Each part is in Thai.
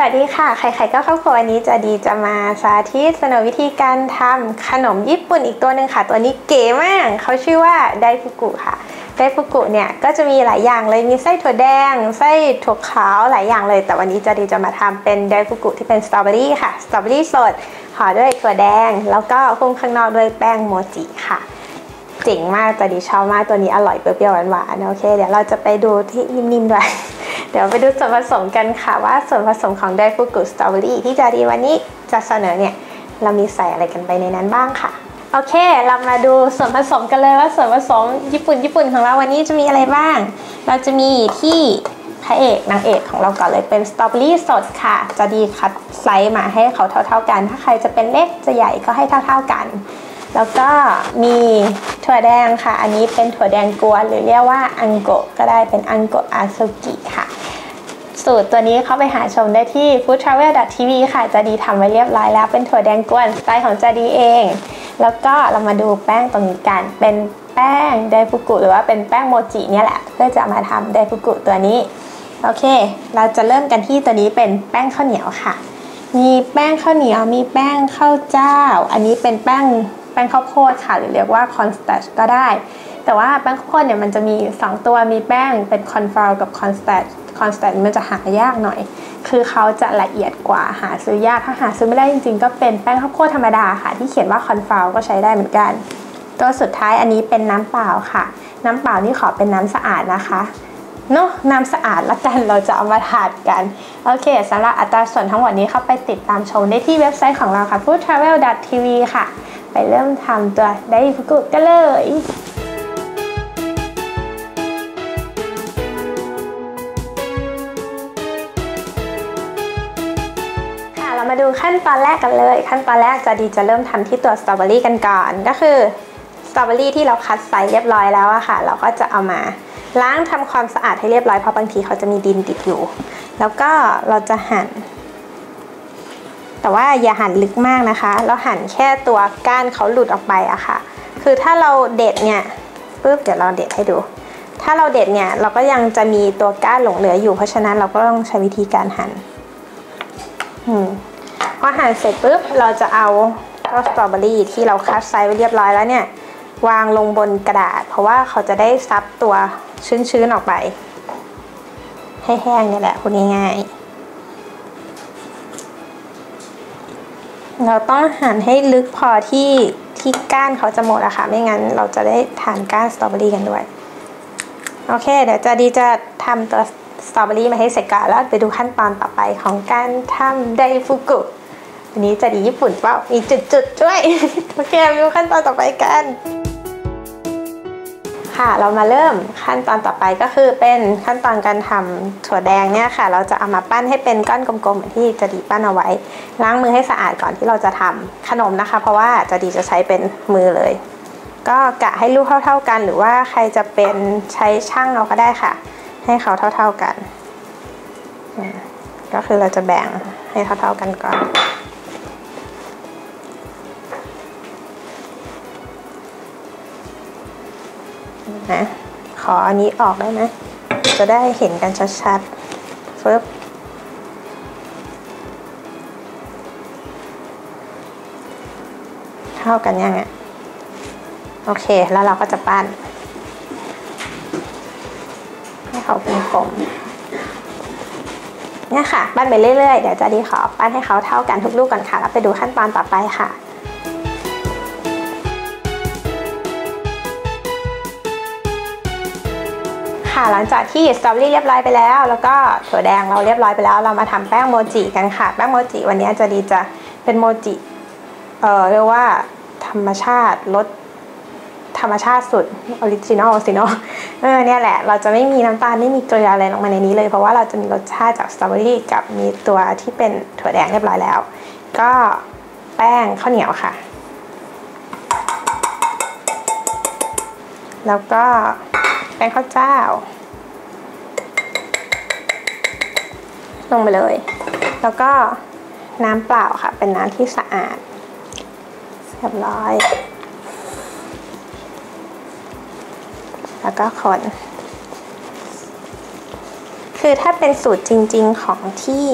สวัสดีค่ะใครๆก็เข้าครัววันนี้จะดีจะมาสาธิตเสนอวิธีการทำขนมญี่ปุ่นอีกตัวหนึ่งค่ะ ตัวนี้เก๋มาก เขาชื่อว่าไดฟุกุค่ะ ไดฟุกุเนี่ยก็จะมีหลายอย่างเลยมีไส้ถั่วแดง ไส้ถั่วขาวหลายอย่างเลย แต่วันนี้จะดีจะมาทำเป็นไดฟุกุที่เป็นสตรอเบอรี่ค่ะ สตรอเบอรี่สดห่อด้วยถั่วแดง แล้วก็หุ้มข้างนอกด้วยแป้งโมจิค่ะเจ๋งมากจะดีชอบมากตัวนี้อร่อยเปรี้ยวหวานๆโอเค เดี๋ยวเราจะไปดูที่นิ่มๆด้วย เดี๋ยวไปดูส่วนผสมกันค่ะว่าส่วนผสมของไดฟุกุสตรอเบอรี่ที่จะดีวันนี้จะเสนอเนี่ย เรามีใส่อะไรกันไปในนั้นบ้างค่ะ โอเค เรามาดูส่วนผสมกันเลยว่าส่วนผสมญี่ปุ่นญี่ปุ่นของเราวันนี้จะมีอะไรบ้าง เราจะมีที่พระเอกนางเอกของเราก่อนเลยเป็นสตรอเบอรี่สดค่ะ จะดีคัดไซส์มาให้เขาเท่า ๆกัน ถ้าใครจะเป็นเล็กจะใหญ่ก็ให้เท่า ๆกัน แล้วก็มีถั่วแดงค่ะ อันนี้เป็นถั่วแดงกวนหรือเรียกว่าอังโกะก็ได้เป็นอังโกะอาซุกิค่ะ สูตรตัวนี้เข้าไปหาชมได้ที่ foodtravel.tv ค่ะจะดีทำไว้เรียบร้อยแล้วเป็นถั่วแดงกวนสไตล์ของจะดีเอง แล้วก็เรามาดูแป้งตรงนี้กัน เป็นแป้งไดฟุกุหรือว่าเป็นแป้งโมจิเนี่ยแหละ เพื่อจะมาทำไดฟุกุตัวนี้โอเค เราจะเริ่มกันที่ตัวนี้เป็นแป้งข้าวเหนียวค่ะ มีแป้งข้าวเหนียว มีแป้งข้าวเจ้า อันนี้เป็นแป้ง ป้งข้าวโพดค่ะ หรือเรียกว่าคอนสแตชก็ได้ แต่ว่าแป้งข้าวโพดเนี่ยมันจะมี 2 ตัวมีแป้งเป็นคอนฟลาวกับคอนสแตชคอนสแตชมันจะหายากหน่อย คือเขาจะละเอียดกว่าหาซื้อยาก ถ้าหาซื้อไม่ได้จริงๆ ก็เป็นแป้งข้าวโพดธรรมดาค่ะ ที่เขียนว่าคอนฟลาวก็ใช้ได้เหมือนกัน ตัวสุดท้ายอันนี้เป็นน้ำเปล่าค่ะ น้ำเปล่านี่ขอเป็นน้ำสะอาดนะคะ เนาะน้ำสะอาดละกันเราจะเอามาทานกัน โอเคสำหรับอัตราส่วนทั้งหมดนี้เข้าไปติดตามชมได้ที่เว็บไซต์ของเราค่ะ foodtravel.tv ค่ะ ไปเริ่มทำตัวไดฟุกุกันเลยค่ะเรามาดูขั้นตอนแรกกันเลย ขั้นตอนแรกจะดีจะเริ่มทำที่ตัวสตรอเบอรี่กันก่อนก็คือ สตรอเบอรี่ที่เราคัดไซส์เรียบร้อยแล้วอะค่ะ เราก็จะเอามาล้างทำความสะอาดให้เรียบร้อยเพราะบางทีเขาจะมีดินติดอยู่ แล้วก็เราจะหั่น แต่ว่าอย่าหั่นลึกมากนะคะ เราหั่นแค่ตัวก้านเขาหลุดออกไปอะค่ะ คือถ้าเราเด็ดเนี่ยปุ๊บเดี๋ยวเราเด็ดให้ดู ถ้าเราเด็ดเนี่ยเราก็ยังจะมีตัวก้านหลงเหลืออยู่ เพราะฉะนั้นเราก็ต้องใช้วิธีการหั่นพอหั่นเสร็จปุ๊บเราจะเอาสตรอเบอรี่ที่เราคัดไซส์ไว้เรียบร้อยแล้วเนี่ย วางลงบนกระดาษ เพราะว่าเขาจะได้ซับตัวชื้นๆออกไป ให้แห้งนี่แหละพูดง่ายๆเราต้องหั่นให้ลึกพอที่ที่ก้านเขาจะหมดอะค่ะ ไม่งั้นเราจะได้ทานก้านสตรอเบอรี่กันด้วย โอเค เดี๋ยวจะดีจะทำตัวสตรอเบอรี่มาให้เสร็จก่อนแล้วไปดูขั้นตอนต่อไปของการทำไดฟุกุวันนี้จะดีญี่ปุ่นเปล่ามีจุดๆด้วย โอเคไปดูขั้นตอนต่อไปกัน ค่ะเรามาเริ่มขั้นตอนต่อไปก็คือเป็นขั้นตอนการทำถั่วแดงเนี่ยค่ะ เราจะเอามาปั้นให้เป็นก้อนกลมๆเหมือนที่จะดีปั้นเอาไว้ ล้างมือให้สะอาดก่อนที่เราจะทำขนมนะคะ เพราะว่าจะดีจะใช้เป็นมือเลย ก็กะให้ลูกเท่า ๆกัน หรือว่าใครจะเป็นใช้ช่างเอาก็ได้ค่ะ ให้เขาเท่า ๆกัน ก็คือเราจะแบ่งให้เท่าๆกันก่อน นะ ขออันนี้ออกได้ไหมจะได้เห็นกันชัดๆฟึบเท่ากันยังอะ โอเค แล้วเราก็จะปั้น ให้เขาเป็นกลมเนี่ยค่ะ ปั้นไปเรื่อยๆ เดี๋ยวจะดีขอปั้นให้เขาเท่ากันทุกลูกก่อนค่ะ แล้วไปดูขั้นตอนต่อไปค่ะ ค่ะ หลังจากที่สตรอเบอรี่เรียบร้อยไปแล้ว แล้วก็ถั่วแดงเราเรียบร้อยไปแล้ว เรามาทำแป้งโมจิกันค่ะ แป้งโมจิวันนี้จะดีจะเป็นโมจิ เอ่อเรียกว่าธรรมชาติรสธรรมชาติสุดออริจินอลสิเนาะเออเนี่ยแหละ เราจะไม่มีน้ำตาลไม่มีเกลืออะไรลงมาในนี้เลยเพราะว่าเราจะมีรสชาติจากสตรอเบอรี่กับมีตัวที่เป็นถั่วแดงเรียบร้อยแล้ว ก็แป้งข้าวเหนียวค่ะ แล้วก็ แป้งข้าวเจ้า ลงไปเลย แล้วก็น้ำเปล่าค่ะ เป็นน้ำที่สะอาดเรียบร้อย แล้วก็คน คือถ้าเป็นสูตรจริง ๆ ของที่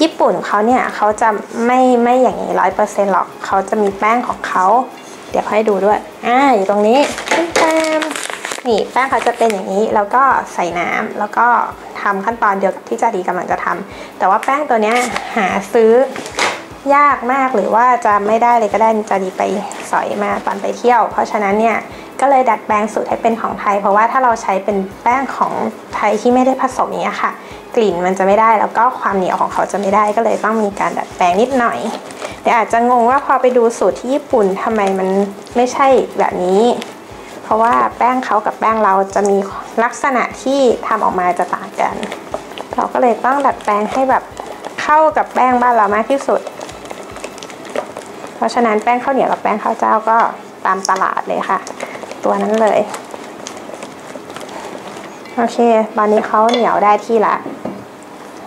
ญี่ปุ่นเขาเนี่ยเขาจะไม่ไม่อย่างนี้ร้อยเปอร์เซ็นต์หรอกเขาจะมีแป้งของเขา เดี๋ยวให้ดูด้วย อ่าอยู่ตรงนี้แป้ง นี่แป้งเขาจะเป็นอย่างนี้แล้วก็ใส่น้ำแล้วก็ทำขั้นตอนเดียวกับที่จาดีกำลังจะทำแต่ว่าแป้งตัวเนี้ยหาซื้อยากมากหรือว่าจะไม่ได้เลยก็ได้จาดีไปสอยมาตอนไปเที่ยว เพราะฉะนั้นเนี่ยก็เลยดัดแปลงสูตรให้เป็นของไทย เพราะว่าถ้าเราใช้เป็นแป้งของไทยที่ไม่ได้ผสมอย่างเงี้ยค่ะ กลิ่นมันจะไม่ได้แล้วก็ความเหนียวของเขาจะไม่ได้ก็เลยต้องมีการดัดแปลงนิดหน่อยเดี๋ยวอาจจะงงว่าพอไปดูสูตรที่ญี่ปุ่นทำไมมันไม่ใช่แบบนี้ เพราะว่าแป้งเขากับแป้งเราจะมีลักษณะที่ทำออกมาจะต่างกัน เราก็เลยต้องดัดแปลงให้แบบเข้ากับแป้งบ้านเรามากที่สุด เพราะฉะนั้นแป้งข้าวเหนียวกับแป้งข้าวเจ้าก็ตามตลาดเลยค่ะ ตัวนั้นเลย โอเค ตอนนี้เขาเหนียวได้ที่ละ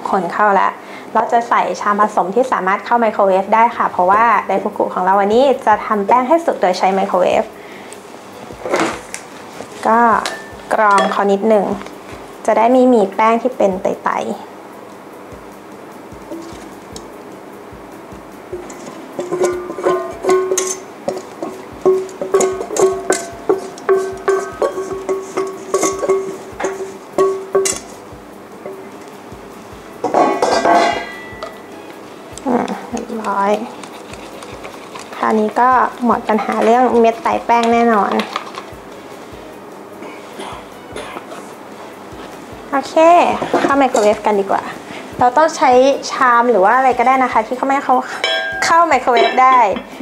คนเข้าแล้วเราจะใส่ชามผสมที่สามารถเข้าไมโครเวฟได้ค่ะ เพราะว่าไดฟุกุของเราวันนี้จะทำแป้งให้สุกโดยใช้ไมโครเวฟ ก็กรองเขานิดหนึ่ง จะได้ไม่มีแป้งที่เป็นไตเรียบร้อย คราวนี้ก็หมดปัญหาเรื่องเม็ดไตแป้งแน่นอน เคเข้าไมโครเวฟกันดีกว่า เราต้องใช้ชามหรือว่าอะไรก็ได้นะคะ ที่เขาไม่เขาเข้าไมโครเวฟได้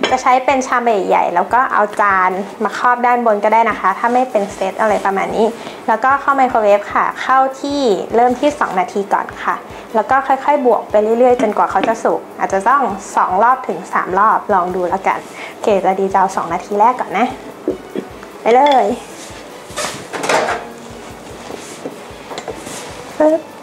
จะใช้เป็นชามใหญ่ๆแล้วก็เอาจานมาครอบด้านบนก็ได้นะคะ ถ้าไม่เป็นเซตอะไรประมาณนี้ แล้วก็เข้าไมโครเวฟค่ะ เข้าที่เริ่มที่ 2 นาทีก่อนค่ะ แล้วก็ค่อยๆ บวกไปเรื่อยๆ จนกว่าเขาจะสุก อาจจะต้อง 2 รอบถึง 3 รอบลองดูแล้วกัน โอเคจะดีจะเอา2นาทีแรกก่อนนะ ไปเลย ปึ๊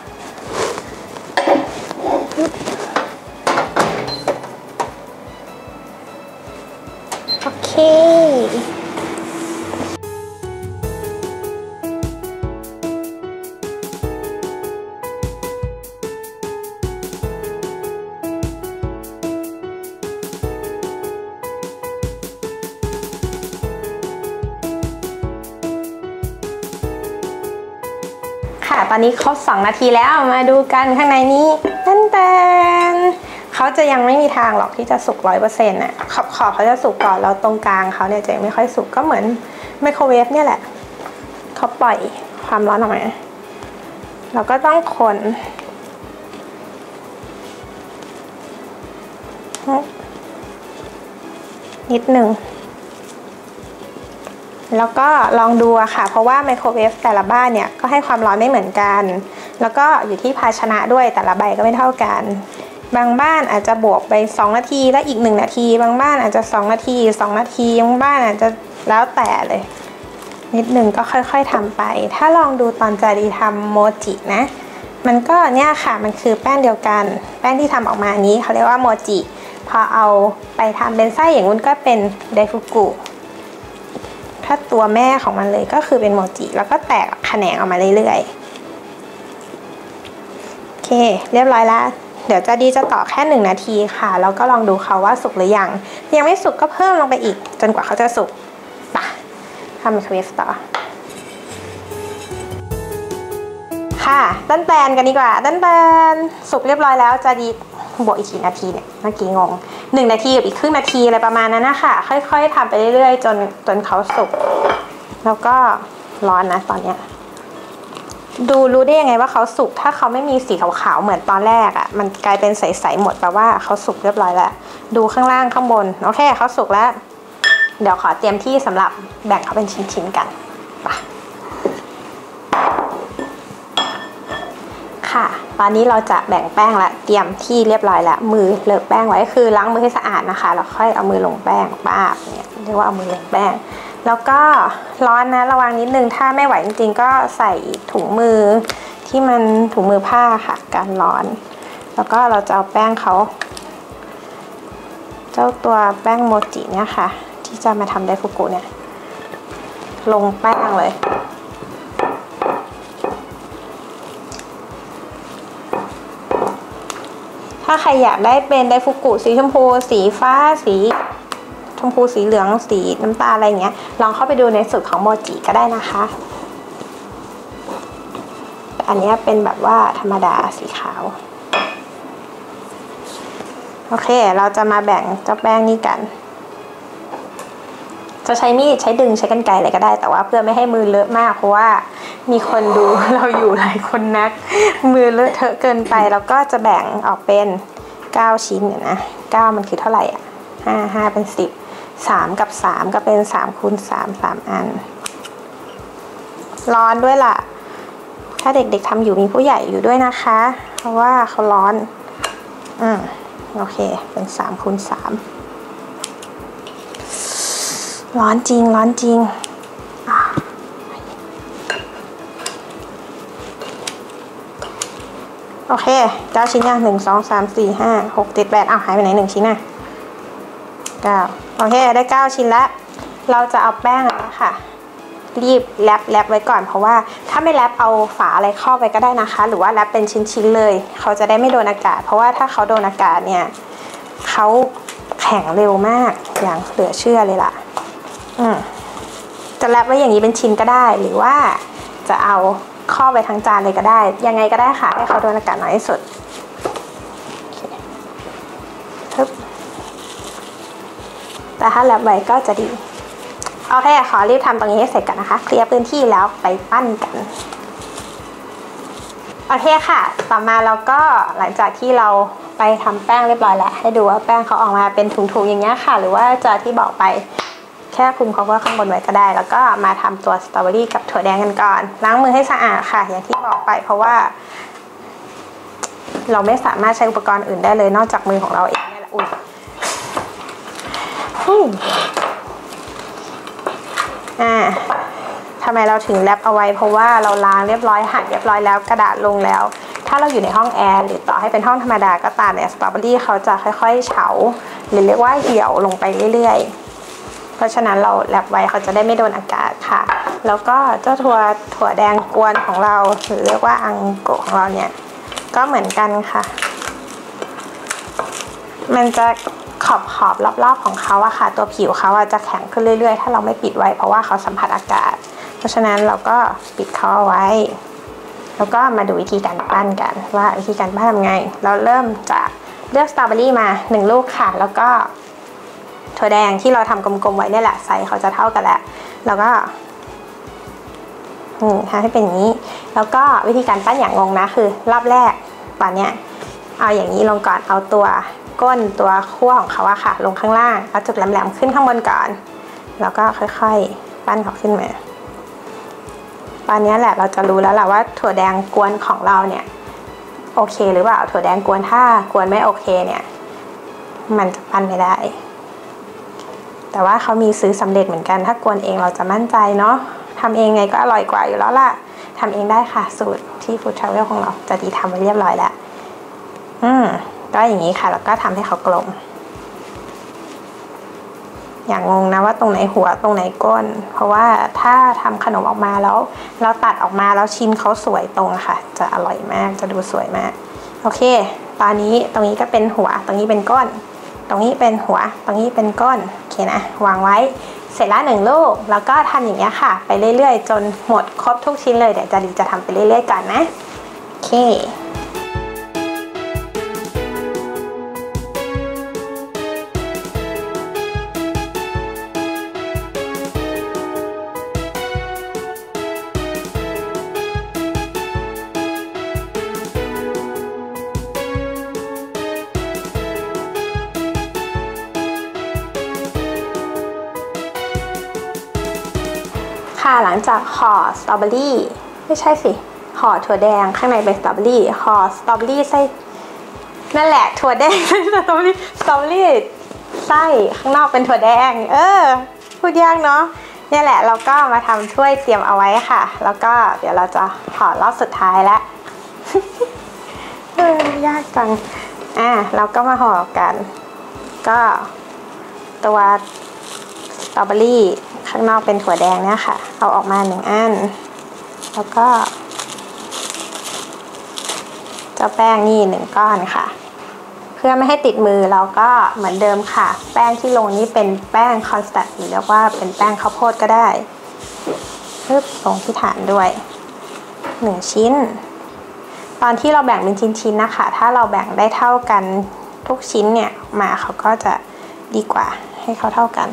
ค่ะ ตอนนี้ครบ2 นาทีแล้วมาดูกันข้างในนี้แตนแตนเขาจะยังไม่มีทางหรอกที่จะสุกร้อยเปอร์เซ็นต์อะขอบขอบเขาจะสุกก่อนแล้วตรงกลางเขาเนี่ยจะยังไม่ค่อยสุกก็เหมือนไมโครเวฟเนี่ยแหละเขาปล่อยความร้อนออกมาเราก็ต้องคนนิดหนึ่ง แล้วก็ลองดูค่ะ เพราะว่าไมโครเวฟแต่ละบ้านเนี่ยก็ให้ความร้อนไม่เหมือนกัน แล้วก็อยู่ที่ภาชนะด้วยแต่ละใบก็ไม่เท่ากัน บางบ้านอาจจะบวกไป 2 นาทีแล้วอีก 1 นาที บางบ้านอาจจะ 2 นาที 2 นาทีบางบ้านอาจจะแล้วแต่เลย นิดหนึ่งก็ค่อยๆทำไป ถ้าลองดูตอนจารีทำโมจินะ มันก็เนี่ยค่ะมันคือแป้งเดียวกัน แป้งที่ทำออกมานี้เขาเรียกว่าโมจิพอเอาไปทำเป็นไส้อย่างนู้นก็เป็นไดฟุกุ ถ้าตัวแม่ของมันเลยก็คือเป็นโมจิ แล้วก็แตกแขนงออกมาเรื่อยๆ โอเค เรียบร้อยแล้วเดี๋ยวจะดีจะต่อแค่หนึ่งนาทีค่ะ แล้วก็ลองดูเขาว่าสุกหรือยัง ยังไม่สุกก็เพิ่มลงไปอีก จนกว่าเขาจะสุกปะทำไมครเวฟต่อ ค่ะต้นแตนกันดีกว่าต้นแตนสุกเรียบร้อยแล้วจะดีบวกอีกกี่นาทีเนี่ยเมื่อกี้งง หนึ่งนาทีกับอีกครึ่งนาทีอะไรประมาณนั้นนะคะค่อยๆทำไปเรื่อยๆ จนจนเขาสุก แล้วก็ร้อนนะตอนเนี้ยดูรู้ได้ยังไงว่าเขาสุก ถ้าเขาไม่มีสีขาวๆเหมือนตอนแรกอะ่ะ มันกลายเป็นใสๆหมดแปลว่าเขาสุกเรียบร้อยแล้ว ดูข้างล่างข้างบน โอเคเขาสุกแล้ว เดี๋ยวขอเตรียมที่สำหรับแบ่งเขาเป็นชิ้นๆกันไปค่ะ ตอนนี้เราจะแบ่งแป้งละเตรียมที่เรียบร้อยแล้วมือเลอะแป้งไว้คือล้างมือให้สะอาดนะคะแล้วค่อยเอามือลงแป้งป้าบเนี่ยเรียกว่าเอามือลงแป้ง แล้วก็ร้อนนะระวังนิดนึงถ้าไม่ไหวจริงๆ ก็ใส่ถุงมือที่มันถุงมือผ้าค่ะการร้อน แล้วก็เราจะเอาแป้งเขาเจ้าตัวแป้งโมจิเนี่ยค่ะ ที่จะมาทำไดฟุกุเนี่ย ลงแป้งเลย ถ้าใครอยากได้เป็นไดฟุกุสีชมพู สีฟ้า สีชมพู สีเหลือง สีน้ำตาลอะไรเงี้ย ลองเข้าไปดูในสูตรของโมจิก็ได้นะคะ อันนี้เป็นแบบว่าธรรมดาสีขาว โอเค เราจะมาแบ่งเจ้าแป้งนี้กัน จะใช้มีดใช้ดึงใช้กันไกรอะไรก็ได้ แต่ว่าเพื่อไม่ให้มือเลอะมาก เพราะว่ามีคนดูเราอยู่หลายคนนัก มือเลอะเทอะเกินไปแล้วก็จะแบ่งออกเป็นเก้าชิ้นเนี่ยนะเก้ามันคือเท่าไหร่อะห้าห้าเป็นสิบสามกับสามก็เป็นสามคูณสามสามอัน ร้อนด้วยล่ะ ถ้าเด็กๆทำอยู่มีผู้ใหญ่อยู่ด้วยนะคะ เพราะว่าเขาร้อน อืมโอเค เป็นสามคูณสาม ร้อนจริง ร้อนจริง โอเคเก้าชิ้นยังหนึ่งสองสามสี่ห้าหกเจ็ดแปดอ้าวหายไปไหนหนึ่งชิ้นน่ะเก้าโอเค ได้เก้าชิ้นแล้ว เราจะเอาแป้งนะค่ะ รีบแรปแรปไว้ก่อน เพราะว่าถ้าไม่แรปเอาฝาอะไรครอบไว้ก็ได้นะคะ หรือว่าแรปเป็นชิ้นๆเลย เขาจะได้ไม่โดนอากาศ เพราะว่าถ้าเขาโดนอากาศเนี่ยเขาแข็งเร็วมากอย่างเหลือเชื่อเลยล่ะ จะแรปไว้อย่างนี้เป็นชิ้นก็ได้ หรือว่าจะเอาครอไวทั้งจานเลยก็ได้ ยังไงก็ได้ค่ะ ให้เขาโดนอากาศน้อยที่สุดแต่ถ้าแรปไว้ก็จะดี โอเค ขอรีบทำตรงนี้ให้เสร็จกันนะคะ เคลียร์พื้นที่แล้วไปปั้นกัน โอเคค่ะ ต่อมาเราก็หลังจากที่เราไปทำแป้งเรียบร้อยแล้ว ให้ดูว่าแป้งเขาออกมาเป็นถุงๆอย่างเงี้ยค่ะ หรือว่าจะที่บอกไป แค่คลุมเขาว่าข้างบนไว้ก็ได้ แล้วก็มาทำตัวสตรอเบอรี่กับถั่วแดงกันก่อน ล้างมือให้สะอาดค่ะ อย่างที่บอกไปเพราะว่า เราไม่สามารถใช้อุปกรณ์อื่นได้เลยนอกจากมือของเราเองนี่แหละอุ้ยอ่าทำไมเราถึงแรปเอาไว้ เพราะว่าเราล้างเรียบร้อยหั่นเรียบร้อยแล้วกระดาษลงแล้ว ถ้าเราอยู่ในห้องแอร์หรือต่อให้เป็นห้องธรรมดาก็ตามเนี่ยสตรอเบอรี่เขาจะค่อยๆเฉา หรือเรียกว่าเหี่ยวลงไปเรื่อยๆ เพราะฉะนั้นเราแรปไว้เขาจะได้ไม่โดนอากาศค่ะ แล้วก็เจ้าถั่วถั่วแดงกวนของเราหรือเรียกว่าอังโกะของเราเนี่ยก็เหมือนกันค่ะ มันจะขอบขอบรอบๆของเขาอะค่ะ ตัวผิวเขาอะจะแข็งขึ้นเรื่อยๆ ถ้าเราไม่ปิดไว้เพราะว่าเขาสัมผัสอากาศ เพราะฉะนั้นเราก็ปิดเขาเอาไว้ แล้วก็มาดูวิธีการปั้นกัน ว่าวิธีการปั้นทำไง เราเริ่มจากเลือกสตรอเบอรี่มาหนึ่งลูกค่ะ แล้วก็ ถั่วแดงที่เราทำกลมๆไว้นี่แหละไซส์เขาจะเท่ากันแล้วแล้วก็นี่ทำให้เป็นอย่างนี้ แล้วก็วิธีการปั้นอย่างงงนะคือ รอบแรกตอนเนี้ยเอาอย่างนี้ลงก่อนเอาตัวก้นตัวขั้วของเขาอะค่ะ ลงข้างล่างเอาจุดแหลมๆขึ้นข้างบนก่อน แล้วก็ค่อยๆ ปั้นเขาขึ้นมา ตอนนี้แหละเราจะรู้แล้วแหละว่าถั่วแดงกวนของเราเนี่ยโอเคหรือเปล่าถั่วแดงกวนถ้ากวนไม่โอเคเนี่ย มันจะปั้นไม่ได้ แต่ว่าเขามีซื้อสำเร็จเหมือนกัน ถ้ากวนเองเราจะมั่นใจเนาะทำเองไงก็อร่อยกว่าอยู่แล้วล่ะทำเองได้ค่ะสูตรที่ Food Travel ของเราจะดีทำไว้เรียบร้อยแล้ว อืมก็อย่างนี้ค่ะ แล้วก็ทำให้เขากลม อย่างงงนะว่าตรงไหนหัวตรงไหนก้น เพราะว่าถ้าทำขนมออกมาแล้ว เราตัดออกมาแล้วชิ้นเขาสวยตรงค่ะ จะอร่อยมากจะดูสวยมาก โอเค ตอนนี้ตรงนี้ก็เป็นหัว ตรงนี้เป็นก้น ตรงนี้เป็นหัว ตรงนี้เป็นก้น เคนะ วางไว้ เสร็จแล้วหนึ่งลูก แล้วก็ทำอย่างเงี้ยค่ะ ไปเรื่อยๆ จนหมดครบทุกชิ้นเลย เดี๋ยวจะดีจะทำไปเรื่อยๆก่อนนะ โอเค ค่ะหลังจากห่อสตรอเบอรี่ไม่ใช่สิห่อถั่วแดงข้างในเป็นสตรอเบอรี่ห่อสตรอเบอรี่ไส้นั่นแหละถั่วแดงสตรอเบอรี่สตรอเบอรี่ไส้ข้างนอกเป็นถั่วแดง เออ พูดยากเนาะเนี่ยแหละเราก็มาทำถ้วยเตรียมเอาไว้ค่ะ แล้วก็เดี๋ยวเราจะห่อรอบสุดท้ายแล้วเออยากจังอะเราก็มาห่อกัน ก็ตัวสตรอเบอรี่ ข้างนอกเป็นถั่วแดงเนี่ยค่ะ เอาออกมาหนึ่งอัน แล้วก็ เจ้าแป้งนี่หนึ่งก้อนค่ะ เพื่อไม่ให้ติดมือเราก็เหมือนเดิมค่ะ แป้งที่ลงนี้เป็นแป้งคอนสแตนต์หรือเรียกว่าเป็นแป้งข้าวโพดก็ได้ปึ๊บลงที่ฐานด้วยหนึ่งชิ้น ตอนที่เราแบ่งเป็นชิ้นๆนะคะ ถ้าเราแบ่งได้เท่ากันทุกชิ้นเนี่ยมาเขาก็จะดีกว่าให้เขาเท่ากัน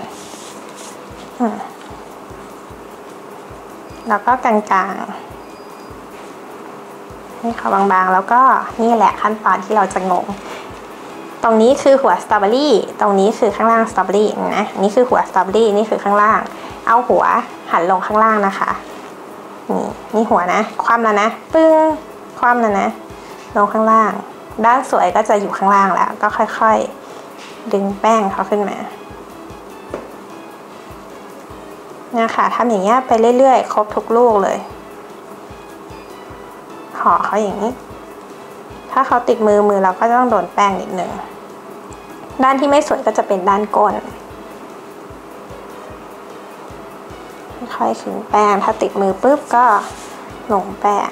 แล้วก็กลางๆให้เขาบางๆ แล้วก็นี่แหละขั้นตอนที่เราจะงง ตรงนี้คือหัวสตรอเบอรี่ตรงนี้คือข้างล่างสตรอเบอรี่นะนี่คือหัวสตรอเบอรี่นี่คือข้างล่าง เอาหัวหันลงข้างล่างนะคะ นี่นี่หัวนะ คว่ำแล้วนะ ปึ้งคว่ำแล้วนะ ลงข้างล่าง ด้านสวยก็จะอยู่ข้างล่างแล้ว ก็ค่อยๆ ดึงแป้งเขาขึ้นมา นะคะทำอย่างเงี้ยไปเรื่อยๆ ครบทุกลูกเลยห่อเขาอย่างนี้ ถ้าเขาติดมือมือเราก็ต้องโดนแป้งนิดนึงด้านที่ไม่สวยก็จะเป็นด้านก้นค่อยขึงแป้ง ถ้าติดมือปุ๊บก็ลงแป้ง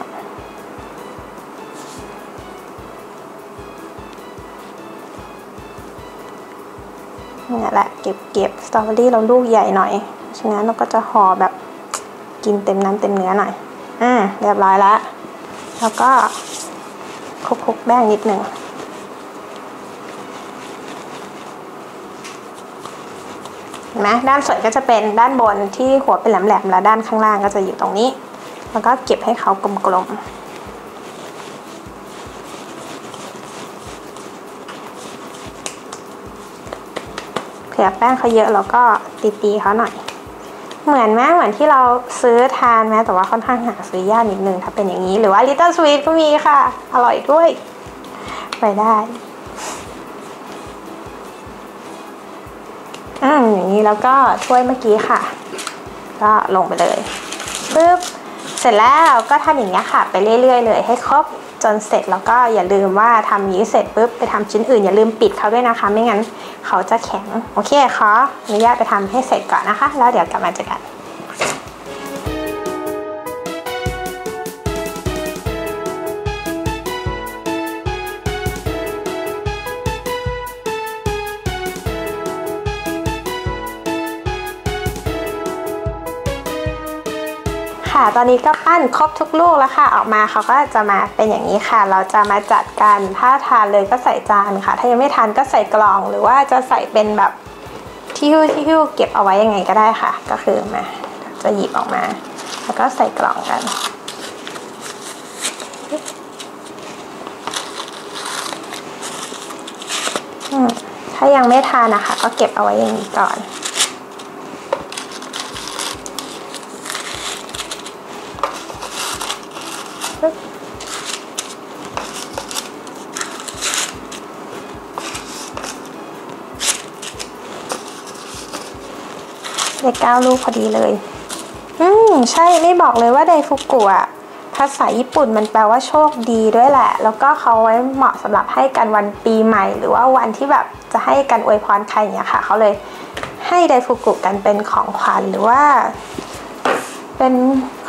นี่แหละเก็บเก็บสตรอเบอรี่เราลูกใหญ่หน่อย ฉะนั้นเราก็จะห่อแบบกินเต็มน้ำเต็มเนื้อหน่อย อ่า เรียบร้อยแล้ว แล้วก็คลุกๆแป้งนิดหนึ่งเห็นไหมด้านสวยก็จะเป็นด้านบนที่หัวเป็นแหลมๆแล้วด้านข้างล่างก็จะอยู่ตรงนี้ แล้วก็เก็บให้เขากลมๆเผื่อแป้งเขาเยอะเราก็ตีๆเขาหน่อย เหมือนแม้เหมือนที่เราซื้อทานแมแต่ว่าค่อนข้างหาซื้อยากนิดนึงถ้าเป็นอย่างนี้หรือว่า Little Sweet ก็มีค่ะ อร่อยด้วย ไปได้อืมอย่างนี้แล้วก็ถ้วยเมื่อกี้ค่ะ ก็ลงไปเลยปึ๊บเสร็จแล้วก็ทำอย่างนี้ค่ะ ไปเรื่อยๆเลยให้ครบ จนเสร็จแล้วก็อย่าลืมว่าทำนี้เสร็จปุ๊บไปทำชิ้นอื่นอย่าลืมปิดเขาด้วยนะคะ ไม่งั้นเขาจะแข็ง โอเคขออนุญาตไปทำให้เสร็จก่อนนะคะ แล้วเดี๋ยวกลับมาเจอกัน ค่ะ ตอนนี้ก็ปั้นครบทุกลูกแล้วค่ะ ออกมาเขาก็จะมาเป็นอย่างนี้ค่ะ เราจะมาจัดการถ้าทานเลยก็ใส่จานค่ะ ถ้ายังไม่ทานก็ใส่กล่อง หรือว่าจะใส่เป็นแบบที่หิ้วที่หิ้วเก็บเอาไว้ยังไงก็ได้ค่ะ ก็คือมาจะหยิบออกมา แล้วก็ใส่กล่องกันถ้ายังไม่ทานนะคะ ก็เก็บเอาไว้อย่างนี้ก่อน ได้เก้าลูกพอดีเลย อืมใช่ไม่บอกเลยว่าไดฟุกุอะภาษาญี่ปุ่นมันแปลว่าโชคดีด้วยแหละ แล้วก็เขาไว้เหมาะสำหรับให้กันวันปีใหม่ หรือว่าวันที่แบบจะให้กันอวยพรใครอย่างเงี้ยค่ะ เขาเลยให้ไดฟุกุกันเป็นของขวัญหรือว่า เป็น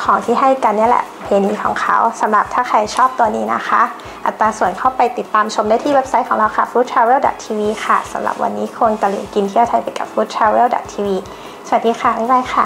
ของที่ให้กันนี่แหละ เพนีของเขาสำหรับถ้าใครชอบตัวนี้นะคะ อัตราส่วนเข้าไปติดตามชมได้ที่เว็บไซต์ของเราค่ะ foodtravel.tv ค่ะสำหรับวันนี้คงตะลุยกินเที่ยวไทยไปกับ foodtravel.tv สวัสดีค่ะบ๊ายบายค่ะ